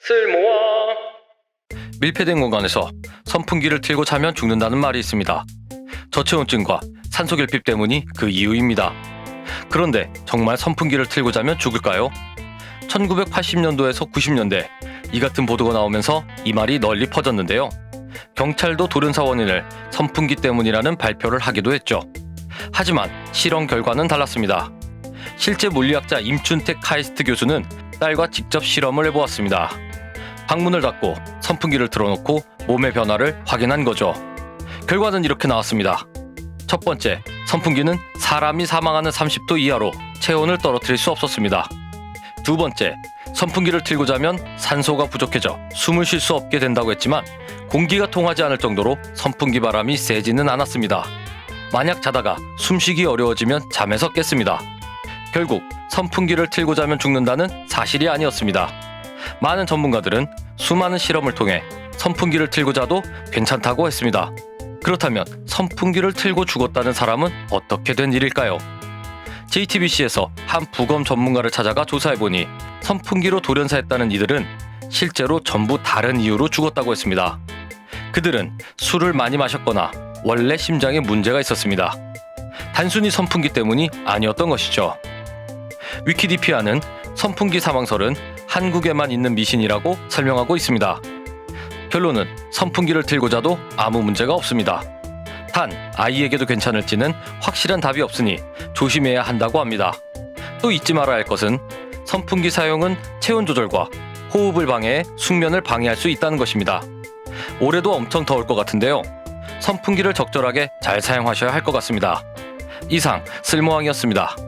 쓸모왕 밀폐된 공간에서 선풍기를 틀고 자면 죽는다는 말이 있습니다. 저체온증과 산소결핍 때문이 그 이유입니다. 그런데 정말 선풍기를 틀고 자면 죽을까요? 1980년도에서 90년대 이 같은 보도가 나오면서 이 말이 널리 퍼졌는데요. 경찰도 돌연사 원인을 선풍기 때문이라는 발표를 하기도 했죠. 하지만 실험 결과는 달랐습니다. 실제 물리학자 임춘택 카이스트 교수는 딸과 직접 실험을 해보았습니다. 방문을 닫고 선풍기를 틀어놓고 몸의 변화를 확인한 거죠. 결과는 이렇게 나왔습니다. 첫 번째, 선풍기는 사람이 사망하는 30도 이하로 체온을 떨어뜨릴 수 없었습니다. 두 번째, 선풍기를 틀고 자면 산소가 부족해져 숨을 쉴 수 없게 된다고 했지만 공기가 통하지 않을 정도로 선풍기 바람이 세지는 않았습니다. 만약 자다가 숨쉬기 어려워지면 잠에서 깼습니다. 결국 선풍기를 틀고 자면 죽는다는 사실이 아니었습니다. 많은 전문가들은 수많은 실험을 통해 선풍기를 틀고 자도 괜찮다고 했습니다. 그렇다면 선풍기를 틀고 죽었다는 사람은 어떻게 된 일일까요? JTBC에서 한 부검 전문가를 찾아가 조사해보니 선풍기로 돌연사했다는 이들은 실제로 전부 다른 이유로 죽었다고 했습니다. 그들은 술을 많이 마셨거나 원래 심장에 문제가 있었습니다. 단순히 선풍기 때문이 아니었던 것이죠. 위키디피아는 선풍기 사망설은 한국에만 있는 미신이라고 설명하고 있습니다. 결론은 선풍기를 틀고 자도 아무 문제가 없습니다. 단 아이에게도 괜찮을지는 확실한 답이 없으니 조심해야 한다고 합니다. 또 잊지 말아야 할 것은 선풍기 사용은 체온 조절과 호흡을 방해해 숙면을 방해할 수 있다는 것입니다. 올해도 엄청 더울 것 같은데요. 선풍기를 적절하게 잘 사용하셔야 할 것 같습니다. 이상 쓸모왕이었습니다.